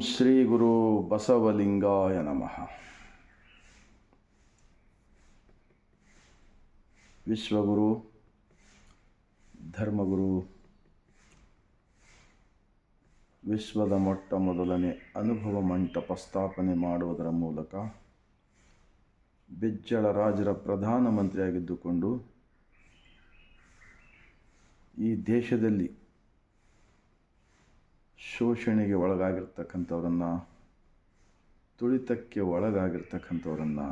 ಶ್ರೀ ಗುರು ಬಸವಲಿಂಗಾಯ ನಮಃ. ವಿಶ್ವಗುರು, ಧರ್ಮಗುರು, ವಿಶ್ವದ ಮೊಟ್ಟ ಮೊದಲನೇ ಅನುಭವ ಮಂಟಪ ಸ್ಥಾಪನೆ ಮಾಡುವುದರ ಮೂಲಕ ಬಿಜ್ಜಳ ರಾಜರ ಪ್ರಧಾನಮಂತ್ರಿಯಾಗಿದ್ದುಕೊಂಡು ಈ ದೇಶದಲ್ಲಿ ಶೋಷಣೆಗೆ ಒಳಗಾಗಿರ್ತಕ್ಕಂಥವ್ರನ್ನು, ತುಳಿತಕ್ಕೆ ಒಳಗಾಗಿರ್ತಕ್ಕಂಥವ್ರನ್ನು,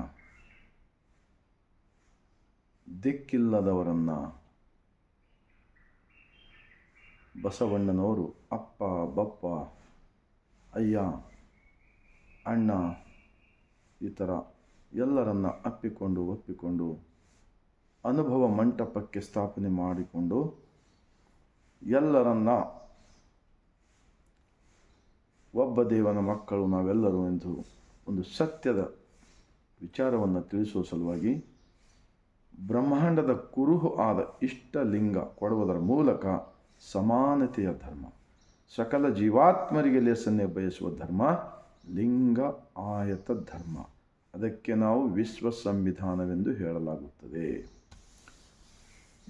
ದಿಕ್ಕಿಲ್ಲದವರನ್ನು ಬಸವಣ್ಣನವರು ಅಪ್ಪ, ಬಪ್ಪ, ಅಯ್ಯ, ಅಣ್ಣ ಈ ಥರ ಎಲ್ಲರನ್ನ ಅಪ್ಪಿಕೊಂಡು ಒಪ್ಪಿಕೊಂಡು ಅನುಭವ ಮಂಟಪಕ್ಕೆ ಸ್ಥಾಪನೆ ಮಾಡಿಕೊಂಡು ಎಲ್ಲರನ್ನ ಒಬ್ಬ ದೇವನ ಮಕ್ಕಳು ನಾವೆಲ್ಲರೂ ಎಂದು ಒಂದು ಸತ್ಯದ ವಿಚಾರವನ್ನು ತಿಳಿಸುವ ಸಲುವಾಗಿ ಬ್ರಹ್ಮಾಂಡದ ಕುರುಹು ಆದ ಇಷ್ಟಲಿಂಗ ಕೊಡುವುದರ ಮೂಲಕ ಸಮಾನತೆಯ ಧರ್ಮ, ಸಕಲ ಜೀವಾತ್ಮರಿಗೆ ಲೇಸನ್ನೇ ಬಯಸುವ ಧರ್ಮ, ಲಿಂಗ ಆಯತ ಧರ್ಮ. ಅದಕ್ಕೆ ನಾವು ವಿಶ್ವ ಸಂವಿಧಾನವೆಂದು ಹೇಳಲಾಗುತ್ತದೆ.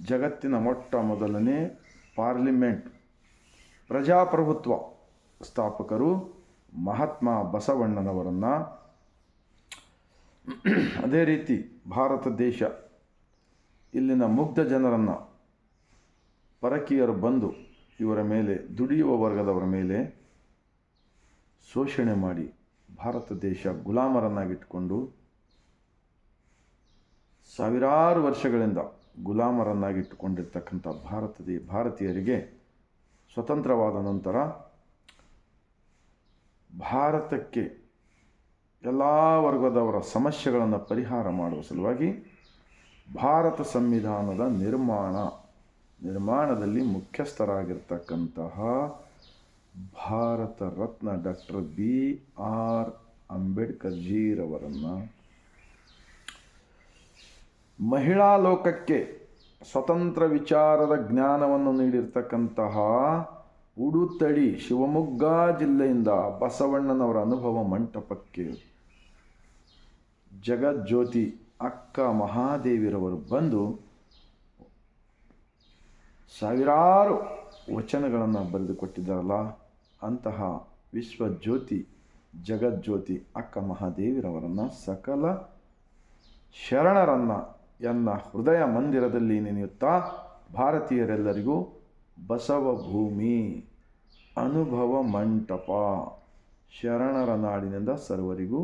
ಜಗತ್ತಿನ ಮೊಟ್ಟ ಮೊದಲನೇ ಪಾರ್ಲಿಮೆಂಟ್, ಪ್ರಜಾಪ್ರಭುತ್ವ. ಸ್ಥಾಪಕರು ಮಹಾತ್ಮ ಬಸವಣ್ಣನವರನ್ನು. ಅದೇ ರೀತಿ ಭಾರತ ದೇಶ, ಇಲ್ಲಿನ ಮುಗ್ಧ ಜನರನ್ನು ಪರಕೀಯರು ಬಂದು ಇವರ ಮೇಲೆ, ದುಡಿಯುವ ವರ್ಗದವರ ಮೇಲೆ ಶೋಷಣೆ ಮಾಡಿ ಭಾರತ ದೇಶ ಗುಲಾಮರನ್ನಾಗಿಟ್ಟುಕೊಂಡು ಸಾವಿರಾರು ವರ್ಷಗಳಿಂದ ಗುಲಾಮರನ್ನಾಗಿಟ್ಟುಕೊಂಡಿರ್ತಕ್ಕಂಥ ಭಾರತದ ಭಾರತೀಯರಿಗೆ ಸ್ವತಂತ್ರವಾದ ನಂತರ ಭಾರತಕ್ಕೆ ಎಲ್ಲ ವರ್ಗದವರ ಸಮಸ್ಯೆಗಳನ್ನು ಪರಿಹಾರ ಮಾಡುವ ಸಲುವಾಗಿ ಭಾರತ ಸಂವಿಧಾನದ ನಿರ್ಮಾಣ, ನಿರ್ಮಾಣದಲ್ಲಿ ಮುಖ್ಯಸ್ಥರಾಗಿರ್ತಕ್ಕಂತಹ Bharat Ratna doctor B R Ambedkar ಜೀರವರನ್ನು ಮಹಿಳಾ ಲೋಕಕ್ಕೆ ಸ್ವತಂತ್ರ ವಿಚಾರದ ಜ್ಞಾನವನ್ನು ನೀಡಿರ್ತಕ್ಕಂತಹ ಉಡುತಡಿ ಶಿವಮೊಗ್ಗ ಜಿಲ್ಲೆಯಿಂದ ಬಸವಣ್ಣನವರ ಅನುಭವ ಮಂಟಪಕ್ಕೆ ಜಗಜ್ಯೋತಿ ಅಕ್ಕ ಮಹಾದೇವಿರವರು ಬಂದು ಸಾವಿರಾರು ವಚನಗಳನ್ನು ಬರೆದುಕೊಟ್ಟಿದ್ದಾರಲ್ಲ, ಅಂತಹ ವಿಶ್ವಜ್ಯೋತಿ, ಜಗಜ್ಯೋತಿ ಅಕ್ಕ ಮಹಾದೇವಿರವರನ್ನು ಸಕಲ ಶರಣರನ್ನು ಎನ್ನ ಹೃದಯ ಮಂದಿರದಲ್ಲಿ ನೆನೆಯುತ್ತಾ ಭಾರತೀಯರೆಲ್ಲರಿಗೂ ಬಸವ ಭೂಮಿ ಅನುಭವ ಮಂಟಪ ಶರಣರ ನಾಡಿನಿಂದ ಸರ್ವರಿಗೂ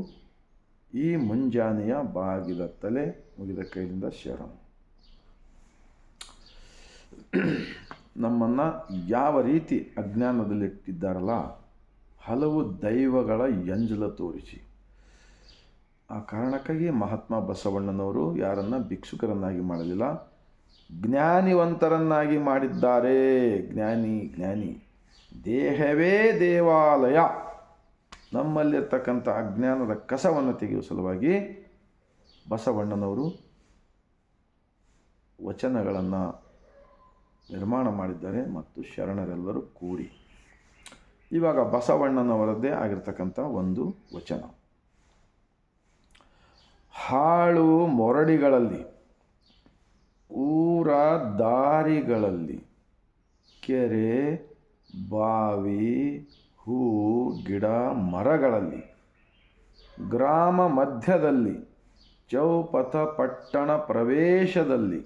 ಈ ಮುಂಜಾನೆಯ ಬಾಗಿದ ತಲೆ ಮುಗಿದ ಕೈಯಿಂದ ಶರಣ. ನಮ್ಮನ್ನು ಯಾವ ರೀತಿ ಅಜ್ಞಾನದಲ್ಲಿಟ್ಟಿದ್ದಾರಲ್ಲ, ಹಲವು ದೈವಗಳ ಎಂಜಲ ತೋರಿಸಿ. ಆ ಕಾರಣಕ್ಕಾಗಿ ಮಹಾತ್ಮ ಬಸವಣ್ಣನವರು ಯಾರನ್ನು ಭಿಕ್ಷುಕರನ್ನಾಗಿ ಮಾಡಲಿಲ್ಲ ಜ್ಞಾನಿವಂತರನ್ನಾಗಿ ಮಾಡಿದ್ದಾರೆ. ಜ್ಞಾನಿ ಜ್ಞಾನಿ. ದೇಹವೇ ದೇವಾಲಯ. ನಮ್ಮಲ್ಲಿರ್ತಕ್ಕಂಥ ಅಜ್ಞಾನದ ಕಸವನ್ನು ತೆಗೆಯುವ ಸಲುವಾಗಿ ಬಸವಣ್ಣನವರು ವಚನಗಳನ್ನು ನಿರ್ಮಾಣ ಮಾಡಿದ್ದಾರೆ ಮತ್ತು ಶರಣರೆಲ್ಲರೂ ಕೂಡಿ. ಇವಾಗ ಬಸವಣ್ಣನವರದ್ದೇ ಆಗಿರ್ತಕ್ಕಂಥ ಒಂದು ವಚನ. ಹಾಳು ಮೊರಡಿಗಳಲ್ಲಿ ಊರ ದಾರಿಗಳಲ್ಲಿ ಕೆರೆ, ಬಾವಿ, ಹೂ, ಗಿಡ, ಮರಗಳಲ್ಲಿ, ಗ್ರಾಮ ಮಧ್ಯದಲ್ಲಿ, ಚೌಪಥ ಪಟ್ಟಣ ಪ್ರವೇಶದಲ್ಲಿ,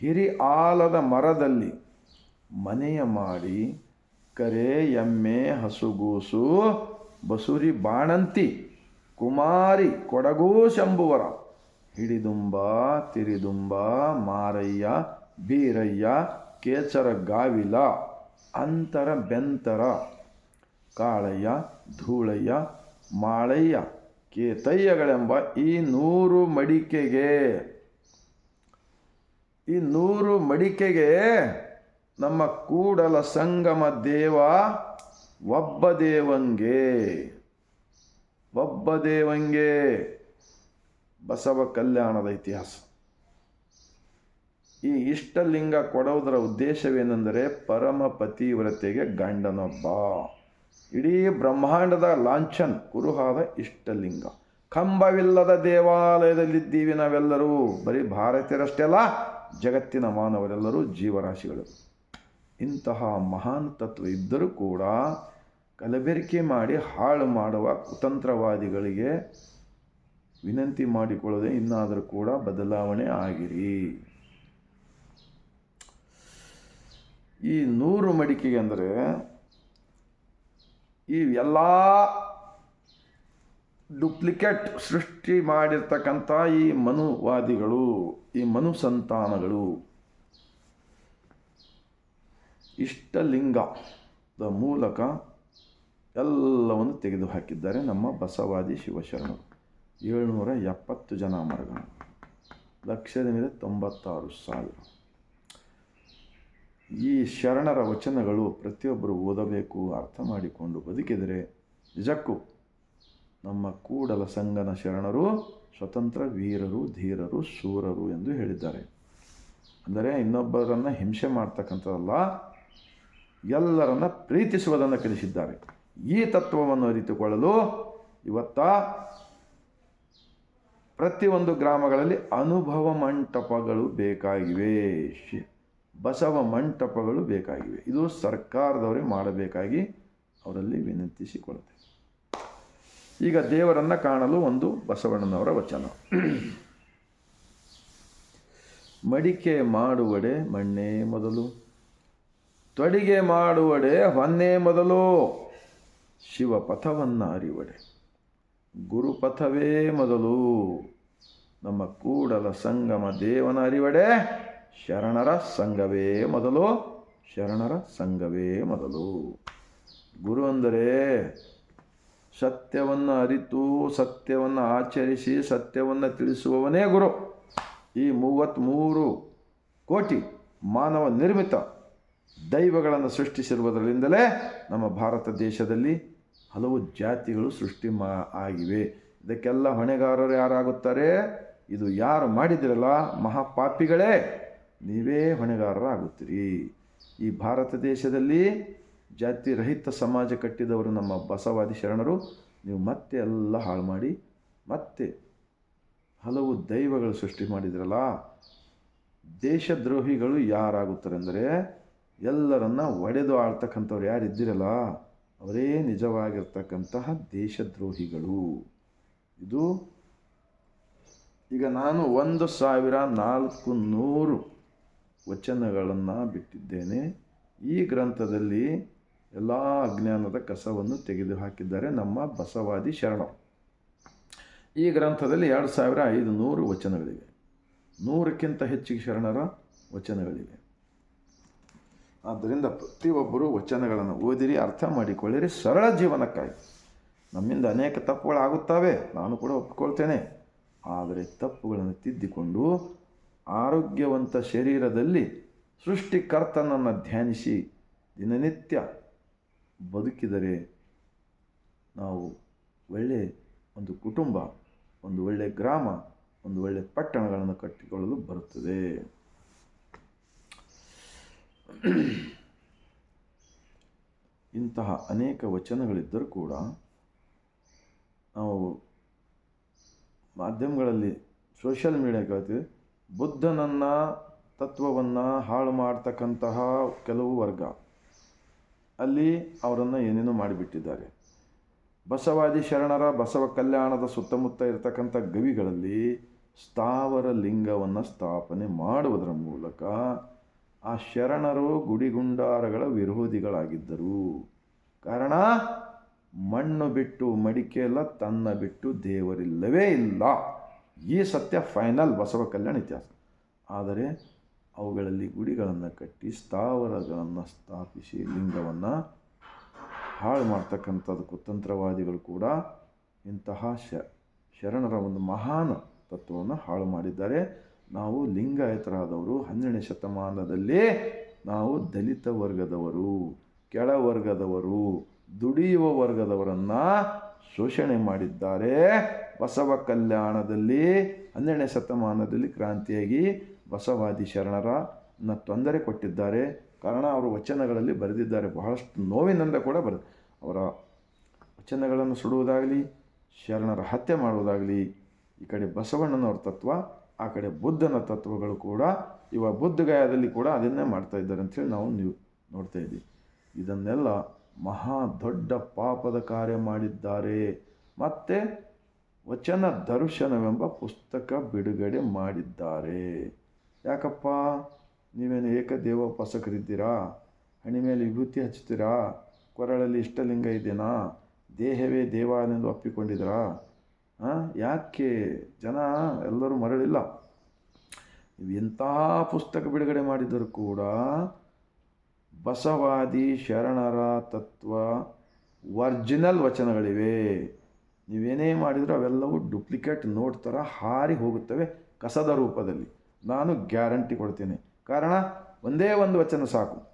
ಹಿರಿ ಆಲದ ಮರದಲ್ಲಿ ಮನೆಯ ಮಾಡಿ ಕರೆ, ಎಮ್ಮೆ, ಹಸುಗೂಸು, ಬಸುರಿ, ಬಾಣಂತಿ, ಕುಮಾರಿ ಕೊಡಗು ಶಂಭುವರ ಹಿಡಿದುಂಬ, ತಿರಿದುಂಬ, ಮಾರಯ್ಯ, ಬೀರಯ್ಯ ಕೇಸರ ಗಾವಿಲ ಅಂತರ ಬೆಂತರ, ಕಾಳಯ್ಯ, ಧೂಳಯ್ಯ, ಮಾಳಯ್ಯ, ಕೇತಯ್ಯಗಳೆಂಬ ಈ ನೂರು ಮಡಿಕೆಗೆ, ಈ ನೂರು ಮಡಿಕೆಗೆ ನಮ್ಮ ಕೂಡಲ ಸಂಗಮ ದೇವ ಒಬ್ಬ ದೇವಂಗೆ ಒಬ್ಬ ದೇವಂಗೆ ಬಸವ ಕಲ್ಯಾಣದ ಇತಿಹಾಸ. ಈ ಇಷ್ಟಲಿಂಗ ಕೊಡೋದರ ಉದ್ದೇಶವೇನೆಂದರೆ ಪರಮ ಪತಿವ್ರತೆಗೆ ಗಂಡನೊಬ್ಬ. ಇಡೀ ಬ್ರಹ್ಮಾಂಡದ ಲಾಂಛನ್, ಕುರುಹಾದ ಇಷ್ಟಲಿಂಗ. ಕಂಬವಿಲ್ಲದ ದೇವಾಲಯದಲ್ಲಿದ್ದೀವಿ ನಾವೆಲ್ಲರೂ. ಬರೀ ಭಾರತೀಯರಷ್ಟೇ ಅಲ್ಲ ಜಗತ್ತಿನ ಮಾನವರೆಲ್ಲರೂ ಜೀವರಾಶಿಗಳು. ಇಂತಹ ಮಹಾನ್ ತತ್ವ ಇದ್ದರೂ ಕೂಡ ಕಲಬೆರಕೆ ಮಾಡಿ ಹಾಳು ಮಾಡುವ ಕುತಂತ್ರವಾದಿಗಳಿಗೆ ವಿನಂತಿ ಮಾಡಿಕೊಳ್ಳದೆ ಇನ್ನಾದರೂ ಕೂಡ ಬದಲಾವಣೆ ಆಗಿರಿ. ಈ ನೂರು ಮಡಿಕೆಗೆ ಅಂದರೆ ಈ ಎಲ್ಲ ಡುಪ್ಲಿಕೇಟ್ ಸೃಷ್ಟಿ ಮಾಡಿರ್ತಕ್ಕಂಥ ಈ ಮನುವಾದಿಗಳು, ಈ ಮನು ಸಂತಾನಗಳು ಇಷ್ಟಲಿಂಗದ ಮೂಲಕ ಎಲ್ಲವನ್ನು ತೆಗೆದುಹಾಕಿದ್ದಾರೆ ನಮ್ಮ ಬಸವಾದಿ ಶಿವಶರಣರು. ಏಳ್ನೂರ ಎಪ್ಪತ್ತು ಜನ ಮರಗಳು ಲಕ್ಷದಿಂದ ತೊಂಬತ್ತಾರು ಸಾವಿರ ಈ ಶರಣರ ವಚನಗಳು ಪ್ರತಿಯೊಬ್ಬರು ಓದಬೇಕು, ಅರ್ಥ ಮಾಡಿಕೊಂಡು ಬದುಕಿದರೆ ನಿಜಕ್ಕೂ ನಮ್ಮ ಕೂಡಲ ಸಂಗನ ಶರಣರು ಸ್ವತಂತ್ರ ವೀರರು, ಧೀರರು, ಶೂರರು ಎಂದು ಹೇಳಿದ್ದಾರೆ. ಅಂದರೆ ಇನ್ನೊಬ್ಬರನ್ನು ಹಿಂಸೆ ಮಾಡ್ತಕ್ಕಂಥದ್ದಲ್ಲ, ಎಲ್ಲರನ್ನ ಪ್ರೀತಿಸುವುದನ್ನು ಕಲಿಸಿದ್ದಾರೆ. ಈ ತತ್ವವನ್ನು ಅರಿತುಕೊಳ್ಳಲು ಇವತ್ತ ಪ್ರತಿಯೊಂದು ಗ್ರಾಮಗಳಲ್ಲಿ ಅನುಭವ ಮಂಟಪಗಳು ಬೇಕಾಗಿವೆ. ಬಸವ ಮಂಟಪಗಳು ಬೇಕಾಗಿವೆ. ಇದು ಸರ್ಕಾರದವರೇ ಮಾಡಬೇಕಾಗಿ ಅವರಲ್ಲಿ ವಿನಂತಿಸಿಕೊಳ್ಳುತ್ತೆ ಈಗ ದೇವರನ್ನು ಕಾಣಲು ಒಂದು ಬಸವಣ್ಣನವರ ವಚನ. ಮಡಿಕೆ ಮಾಡುವಡೆ ಮಣ್ಣೇ ಮೊದಲು. ತೊಡಿಗೆ ಮಾಡುವಡೆ ಹೊನ್ನೇ ಮೊದಲು. ಶಿವಪಥವನ್ನು ಅರಿವಡೆ. ಗುರುಪಥವೇ ಮೊದಲು. ನಮ್ಮ ಕೂಡಲ ಸಂಗಮ ದೇವನ ಅರಿವಡೆ, ಶರಣರ ಸಂಘವೇ ಮೊದಲು, ಶರಣರ ಸಂಘವೇ ಮೊದಲು. ಗುರು ಅಂದರೆ ಸತ್ಯವನ್ನು ಅರಿತು, ಸತ್ಯವನ್ನು ಆಚರಿಸಿ, ಸತ್ಯವನ್ನು ತಿಳಿಸುವವನೇ ಗುರು. ಈ ಮೂವತ್ತ್ಮೂರು ಕೋಟಿ ಮಾನವ ನಿರ್ಮಿತ ದೈವಗಳನ್ನು ಸೃಷ್ಟಿಸಿರುವುದರಿಂದಲೇ ನಮ್ಮ ಭಾರತ ದೇಶದಲ್ಲಿ ಹಲವು ಜಾತಿಗಳು ಸೃಷ್ಟಿ ಮಾ ಆಗಿವೆ. ಇದಕ್ಕೆಲ್ಲ ಹೊಣೆಗಾರರು ಯಾರಾಗುತ್ತಾರೆ? ಇದು ಯಾರು ಮಾಡಿದಿರಲ್ಲ? ಮಹಾಪಾಪಿಗಳೇ! ನೀವೇ ಹೊಣೆಗಾರರಾಗುತ್ತೀರಿ. ಈ ಭಾರತ ದೇಶದಲ್ಲಿ ಜಾತಿ ರಹಿತ ಸಮಾಜ ಕಟ್ಟಿದವರು ನಮ್ಮ ಬಸವಾದಿ ಶರಣರು. ನೀವು ಮತ್ತೆ ಎಲ್ಲ ಹಾಳು ಮಾಡಿ, ಮತ್ತೆ ಹಲವು ದೈವಗಳು ಸೃಷ್ಟಿ ಮಾಡಿದ್ರಲ್ಲ? ದೇಶದ್ರೋಹಿಗಳು ಯಾರಾಗುತ್ತಾರೆ ಅಂದರೆ ಎಲ್ಲರನ್ನ ಒಡೆದು ಆಳ್ತಕ್ಕಂಥವ್ರು ಯಾರು ಇದ್ದಿರಲ್ಲ ಅವರೇ ನಿಜವಾಗಿರ್ತಕ್ಕಂತಹ ದೇಶದ್ರೋಹಿಗಳು. ಇದು ಈಗ ನಾನು ಒಂದು ಸಾವಿರ ನಾಲ್ಕು ನೂರು ವಚನಗಳನ್ನು ಬಿಟ್ಟಿದ್ದೇನೆ. ಈ ಗ್ರಂಥದಲ್ಲಿ ಎಲ್ಲ ಅಜ್ಞಾನದ ಕಸವನ್ನು ತೆಗೆದುಹಾಕಿದ್ದಾರೆ ನಮ್ಮ ಬಸವಾದಿ ಶರಣ ಈ ಗ್ರಂಥದಲ್ಲಿ ಎರಡು ಸಾವಿರ ಐದು ನೂರು ವಚನಗಳಿವೆ. ನೂರಕ್ಕಿಂತ ಹೆಚ್ಚಿಗೆ ಶರಣರ ವಚನಗಳಿವೆ. ಆದ್ದರಿಂದ ಪ್ರತಿಯೊಬ್ಬರೂ ವಚನಗಳನ್ನು ಓದಿರಿ, ಅರ್ಥ ಮಾಡಿಕೊಳ್ಳಿರಿ, ಸರಳ ಜೀವನಕ್ಕಾಗಿ. ನಮ್ಮಿಂದ ಅನೇಕ ತಪ್ಪುಗಳಾಗುತ್ತವೆ, ನಾನು ಕೂಡ ಒಪ್ಪಿಕೊಳ್ತೇನೆ. ಆದರೆ ತಪ್ಪುಗಳನ್ನು ತಿದ್ದಿಕೊಂಡು ಆರೋಗ್ಯವಂತ ಶರೀರದಲ್ಲಿ ಸೃಷ್ಟಿಕರ್ತನನ್ನು ಧ್ಯಾನಿಸಿ ದಿನನಿತ್ಯ ಬದುಕಿದರೆ ನಾವು ಒಳ್ಳೆಯ ಒಂದು ಕುಟುಂಬ, ಒಂದು ಒಳ್ಳೆಯ ಗ್ರಾಮ, ಒಂದು ಒಳ್ಳೆಯ ಪಟ್ಟಣಗಳನ್ನು ಕಟ್ಟಿಕೊಳ್ಳಲು ಬರುತ್ತದೆ. ಇಂತಹ ಅನೇಕ ವಚನಗಳಿದ್ದರೂ ಕೂಡ ನಾವು ಮಾಧ್ಯಮಗಳಲ್ಲಿ ಸೋಷಿಯಲ್ ಮೀಡಿಯಾ ಕೇಳ್ತೀವಿ ಬುದ್ಧನನ್ನು ತತ್ವವನ್ನು ಹಾಳು ಮಾಡ್ತಕ್ಕಂತಹ ಕೆಲವು ವರ್ಗ. ಅಲ್ಲಿ ಅವರನ್ನು ಏನೇನೋ ಮಾಡಿಬಿಟ್ಟಿದ್ದಾರೆ. ಬಸವಾದಿ ಶರಣರ ಬಸವ ಕಲ್ಯಾಣದ ಸುತ್ತಮುತ್ತ ಇರತಕ್ಕಂಥ ಗವಿಗಳಲ್ಲಿ ಸ್ಥಾವರ ಲಿಂಗವನ್ನು ಸ್ಥಾಪನೆ ಮಾಡುವುದರ ಮೂಲಕ ಆ ಶರಣರು ಗುಡಿಗುಂಡಾರಗಳ ವಿರೋಧಿಗಳಾಗಿದ್ದರು. ಕಾರಣ, ಮಣ್ಣು ಬಿಟ್ಟು ಮಡಿಕೆ ಎಲ್ಲ ತನ್ನ ಬಿಟ್ಟು ದೇವರಿಲ್ಲವೇ ಇಲ್ಲ. ಈ ಸತ್ಯ ಫೈನಲ್ ಬಸವ ಕಲ್ಯಾಣ ಇತಿಹಾಸ. ಆದರೆ, ಅವುಗಳಲ್ಲಿ ಗುಡಿಗಳನ್ನು ಕಟ್ಟಿ, ಸ್ಥಾವರಗಳನ್ನು ಸ್ಥಾಪಿಸಿ, ಲಿಂಗವನ್ನು ಹಾಳು ಮಾಡ್ತಕ್ಕಂಥದ್ದು ಕುತಂತ್ರವಾದಿಗಳು ಕೂಡ ಇಂತಹ ಶರಣರ ಒಂದು ಮಹಾನ್ ತತ್ವವನ್ನು ಹಾಳು ಮಾಡಿದ್ದಾರೆ. ನಾವು ಲಿಂಗಾಯತರಾದವರು ಹನ್ನೆರಡನೇ ಶತಮಾನದಲ್ಲಿ ನಾವು ದಲಿತ ವರ್ಗದವರು, ಕೆಳ ವರ್ಗದವರು, ದುಡಿಯುವ ವರ್ಗದವರನ್ನು ಶೋಷಣೆ ಮಾಡಿದ್ದಾರೆ. ಬಸವ ಕಲ್ಯಾಣದಲ್ಲಿ ಹನ್ನೆರಡನೇ ಶತಮಾನದಲ್ಲಿ ಕ್ರಾಂತಿಯಾಗಿ ಬಸವಾದಿ ಶರಣರನ್ನು ತೊಂದರೆ ಕೊಟ್ಟಿದ್ದಾರೆ. ಕಾರಣ ಅವರು ವಚನಗಳಲ್ಲಿ ಬರೆದಿದ್ದಾರೆ. ಬಹಳಷ್ಟು ನೋವಿನಿಂದ ಕೂಡ ಬರೆದ, ಅವರ ವಚನಗಳನ್ನು ಸುಡುವುದಾಗಲಿ, ಶರಣರ ಹತ್ಯೆ ಮಾಡುವುದಾಗಲಿ, ಈ ಕಡೆ ಬಸವಣ್ಣನವ್ರ ತತ್ವ ಆ ಕಡೆ ಬುದ್ಧನ ತತ್ವಗಳು ಕೂಡ ಇವ ಬುದ್ಧಗಯಾದಲ್ಲಿ ಕೂಡ ಅದನ್ನೇ ಮಾಡ್ತಾ ಇದ್ದಾರೆ ಅಂಥೇಳಿ ನಾವು ನೀವು ನೋಡ್ತಾ ಇದ್ದೀವಿ. ಇದನ್ನೆಲ್ಲ ಮಹಾ ದೊಡ್ಡ ಪಾಪದ ಕಾರ್ಯ ಮಾಡಿದ್ದಾರೆ. ಮತ್ತು ವಚನ ದರ್ಶನವೆಂಬ ಪುಸ್ತಕ ಬಿಡುಗಡೆ ಮಾಡಿದ್ದಾರೆ. ಯಾಕಪ್ಪ? ನೀವೇನು ಏಕದೇವ ಪಸಕರಿದ್ದೀರಾ ಹಣಿ ಮೇಲೆ ವಿಭೂತಿ ಹಚ್ಚುತ್ತೀರಾ? ಕೊರಳಲ್ಲಿ ಇಷ್ಟಲಿಂಗ ಇದೆಯಾ ದೇಹವೇ ದೇವಾನೆಂದು ಒಪ್ಪಿಕೊಂಡಿದ್ದೀರಾ? ಯಾಕೆ? ಜನ ಎಲ್ಲರೂ ಮರಳಿಲ್ಲ. ಎಂತಹ ಪುಸ್ತಕ ಬಿಡುಗಡೆ ಮಾಡಿದರೂ ಕೂಡ ಬಸವಾದಿ ಶರಣರ ತತ್ವ ಒರ್ಜಿನಲ್ ವಚನಗಳಿವೆ. ನೀವೇನೇ ಮಾಡಿದರೂ ಅವೆಲ್ಲವೂ ಡುಪ್ಲಿಕೇಟ್ ನೋಟ್ ಥರ ಹಾರಿ ಹೋಗುತ್ತವೆ ಕಸದ ರೂಪದಲ್ಲಿ. ನಾನು ಗ್ಯಾರಂಟಿ ಕೊಡ್ತೇನೆ. ಕಾರಣ, ಒಂದೇ ಒಂದು ವಚನ ಸಾಕು.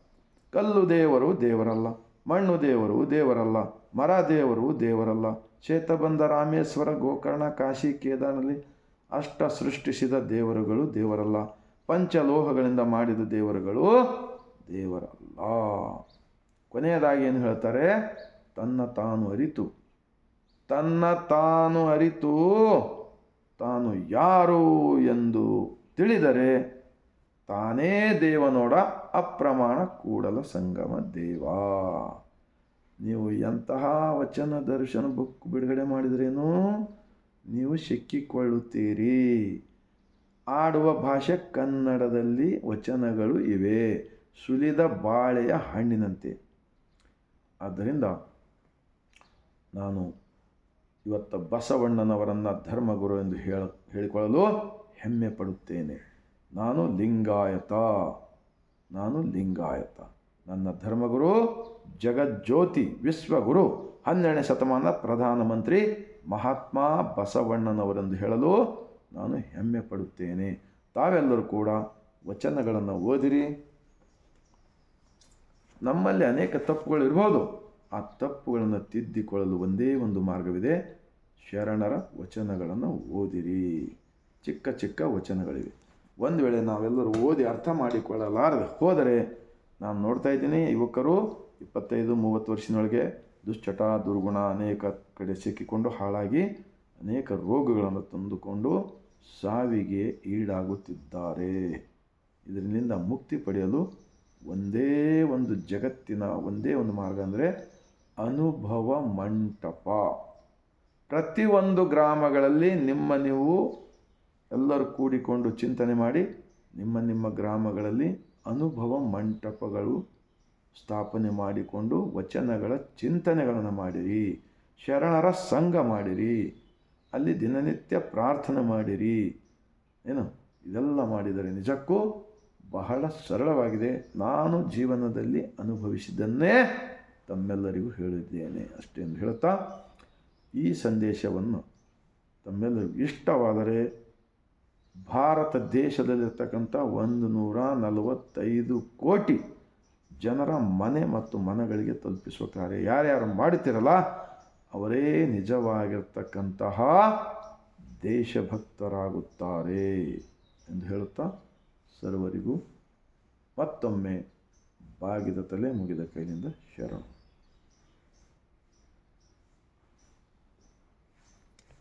ಕಲ್ಲು ದೇವರು ದೇವರಲ್ಲ. ಮಣ್ಣು ದೇವರು ದೇವರಲ್ಲ, ಮರ ದೇವರು ದೇವರಲ್ಲ. ಚೇತಬಂಧ ರಾಮೇಶ್ವರ, ಗೋಕರ್ಣ, ಕಾಶಿ, ಕೇದಾರನಲ್ಲಿ ಅಷ್ಟ ಸೃಷ್ಟಿಸಿದ ದೇವರುಗಳು ದೇವರಲ್ಲ. ಪಂಚಲೋಹಗಳಿಂದ ಮಾಡಿದ ದೇವರುಗಳು ದೇವರಲ್ಲ. ಕೊನೆಯದಾಗಿ ಏನು ಹೇಳ್ತಾರೆ? ತನ್ನ ತಾನು ಅರಿತು. ತನ್ನ ತಾನು ಅರಿತು. ತಾನು ಯಾರು ಎಂದು ತಿಳಿದರೆ ತಾನೇ ದೇವನೋಡ ಅಪ್ರಮಾಣ ಕೂಡಲ ಸಂಗಮ ದೇವ. ನೀವು ಎಂತಹ ವಚನ, ದರ್ಶನ, ಬುಕ್ ಬಿಡುಗಡೆ ಮಾಡಿದ್ರೇನು? ನೀವು ಸಿಕ್ಕಿಕೊಳ್ಳುತ್ತೀರಿ ಆಡುವ ಭಾಷೆ ಕನ್ನಡದಲ್ಲಿ ವಚನಗಳು ಇವೆ. ಸುಲಿದ ಬಾಳೆಯ ಹಣ್ಣಿನಂತೆ. ಆದ್ದರಿಂದ ನಾನು ಇವತ್ತು ಬಸವಣ್ಣನವರನ್ನು ಧರ್ಮಗುರು ಎಂದು ಹೇಳ, ಹೇಳಿಕೊಳ್ಳಲು ಹೆಮ್ಮೆ ಪಡುತ್ತೇನೆ. ನಾನು ಲಿಂಗಾಯತ. ನಾನು ಲಿಂಗಾಯತ. ನನ್ನ ಧರ್ಮಗುರು, ಜಗಜ್ಯೋತಿ, ವಿಶ್ವಗುರು, ಹನ್ನೆರಡನೇ ಶತಮಾನ ಪ್ರಧಾನಮಂತ್ರಿ ಮಹಾತ್ಮ ಬಸವಣ್ಣನವರೆಂದು ಹೇಳಲು ನಾನು ಹೆಮ್ಮೆ ಪಡುತ್ತೇನೆ. ತಾವೆಲ್ಲರೂ ಕೂಡ ವಚನಗಳನ್ನು ಓದಿರಿ. ನಮ್ಮಲ್ಲಿ ಅನೇಕ ತಪ್ಪುಗಳು ಇರ್ಬೋದು. ಆ ತಪ್ಪುಗಳನ್ನು ತಿದ್ದಿಕೊಳ್ಳಲು ಒಂದೇ ಒಂದು ಮಾರ್ಗವಿದೆ. ಶರಣರ ವಚನಗಳನ್ನು ಓದಿರಿ. ಚಿಕ್ಕ ಚಿಕ್ಕ ವಚನಗಳಿವೆ. ಒಂದು ವೇಳೆ ನಾವೆಲ್ಲರೂ ಓದಿ ಅರ್ಥ ಮಾಡಿಕೊಳ್ಳಲಾರದೆ ಹೋದರೆ ನಾನು ನೋಡ್ತಾ ಇದ್ದೀನಿ, ಯುವಕರು ಇಪ್ಪತ್ತೈದು, ಮೂವತ್ತು ವರ್ಷದೊಳಗೆ ದುಶ್ಚಟ, ದುರ್ಗುಣ ಅನೇಕ ಕಡೆ ಸಿಕ್ಕಿಕೊಂಡು ಹಾಳಾಗಿ ಅನೇಕ ರೋಗಗಳನ್ನು ತಂದುಕೊಂಡು ಸಾವಿಗೆ ಈಡಾಗುತ್ತಿದ್ದಾರೆ. ಇದರಿಂದ ಮುಕ್ತಿ ಪಡೆಯಲು ಒಂದೇ ಒಂದು ಜಗತ್ತಿನ ಒಂದೇ ಒಂದು ಮಾರ್ಗ ಅಂದರೆ ಅನುಭವ ಮಂಟಪ. ಪ್ರತಿಯೊಂದು ಗ್ರಾಮಗಳಲ್ಲಿ ನಿಮ್ಮ ನೀವು ಎಲ್ಲರೂ ಕೂಡಿಕೊಂಡು ಚಿಂತನೆ ಮಾಡಿ ನಿಮ್ಮ ನಿಮ್ಮ ಗ್ರಾಮಗಳಲ್ಲಿ ಅನುಭವ ಮಂಟಪಗಳು ಸ್ಥಾಪನೆ ಮಾಡಿಕೊಂಡು ವಚನಗಳ ಚಿಂತನೆಗಳನ್ನು ಮಾಡಿರಿ. ಶರಣರ ಸಂಘ ಮಾಡಿರಿ. ಅಲ್ಲಿ ದಿನನಿತ್ಯ ಪ್ರಾರ್ಥನೆ ಮಾಡಿರಿ. ಏನು? ಇದೆಲ್ಲ ಮಾಡಿದರೆ ನಿಜಕ್ಕೂ ಬಹಳ ಸರಳವಾಗಿದೆ. ನಾನು ಜೀವನದಲ್ಲಿ ಅನುಭವಿಸಿದ್ದನ್ನೇ ತಮ್ಮೆಲ್ಲರಿಗೂ ಹೇಳಿದ್ದೇನೆ ಅಷ್ಟೇ ಎಂದು ಹೇಳುತ್ತಾ ಈ ಸಂದೇಶವನ್ನು ತಮ್ಮೆಲ್ಲರಿಗೂ ಇಷ್ಟವಾದರೆ ಭಾರತ ದೇಶದಲ್ಲಿರ್ತಕ್ಕಂಥ ಒಂದು ನೂರ ನಲವತ್ತೈದು ಕೋಟಿ ಜನರ ಮನೆ ಮತ್ತು ಮನಗಳಿಗೆ ತಲುಪಿಸುವ ಕಾರ್ಯ ಯಾರ್ಯಾರು ಮಾಡುತ್ತಿರಲ್ಲ ಅವರೇ ನಿಜವಾಗಿರ್ತಕ್ಕಂತಹ ದೇಶಭಕ್ತರಾಗುತ್ತಾರೆ ಎಂದು ಹೇಳುತ್ತಾ ಸರ್ವರಿಗೂ ಮತ್ತೊಮ್ಮೆ ಬಾಗಿದ ತಲೆ ಮುಗಿದ ಕೈನಿಂದ ಶರಣು.